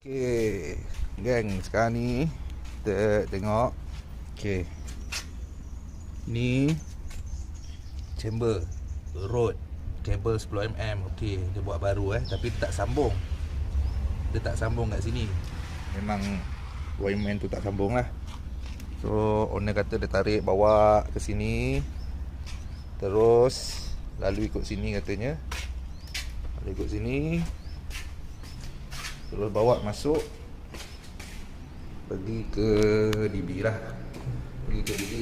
Okay, geng, sekarang ni kita tengok. Okay, ni chamber road kabel 10mm. Okay, dia buat baru eh, tapi dia tak sambung. Dia tak sambung kat sini. Memang wireman tu tak sambung lah. So, owner kata dia tarik bawa ke sini. Terus lalu ikut sini katanya. Lalu ikut sini. Terus bawa masuk. Pergi ke DB lah. Pergi ke DB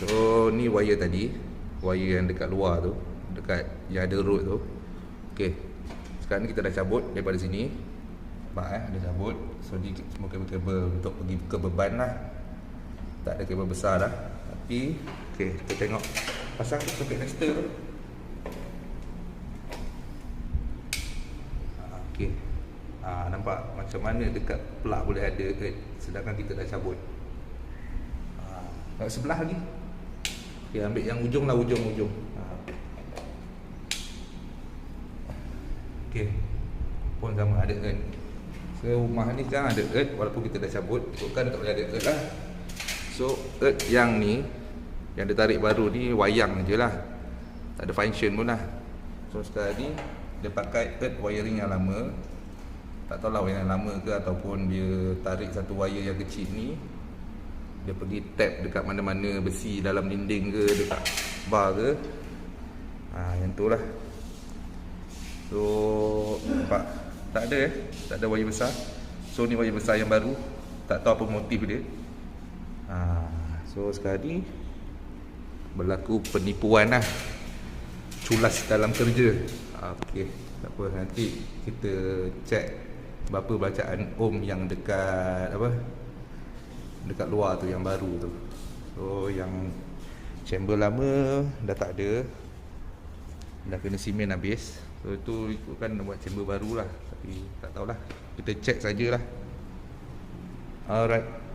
So ni wire tadi. Wire yang dekat luar tu. Dekat ada road tu. Okay Sekarang ni kita dah cabut daripada sini. Nampak eh Dah cabut. So ni semua kabel-kabel untuk pergi ke beban lah. Tak ada kabel besar dah Tapi Okay kita tengok. Pasang soket tester tu Okey. Ha, nampak macam mana dekat plug boleh ada kan sedangkan kita dah cabut. Ha, sebelah lagi. Okey, ambil yang ujung lah ujung-ujung. Ha. Okey. Pun sama ada earth. So rumah ni sekarang ada earth walaupun kita dah cabut, ikutkan tak boleh ada earth lah. So earth yang ni yang dia tarik baru ni wayang je lah. Tak ada function pun lah. So sekarang ni dia pakai earth wiring yang lama tak tahulah wiring yang lama ke ataupun dia tarik satu wire yang kecil ni dia pergi tap dekat mana-mana besi dalam dinding ke dekat bar ke. Ha, yang tu lah. So nampak? Tak ada eh? Tak ada wire besar. So ni wire besar yang baru. Tak tahu apa motif dia. Ha, so sekarang ni berlaku penipuan lah. Culas dalam kerja Okey, tak apa nanti kita cek berapa bacaan ohm yang dekat apa? Dekat luar tu yang baru tu. So yang chamber lama dah tak ada. Dah kena simen habis. So itu ikutkan buat chamber baru lah. Tapi tak tahulah. Kita cek sajalah. Alright.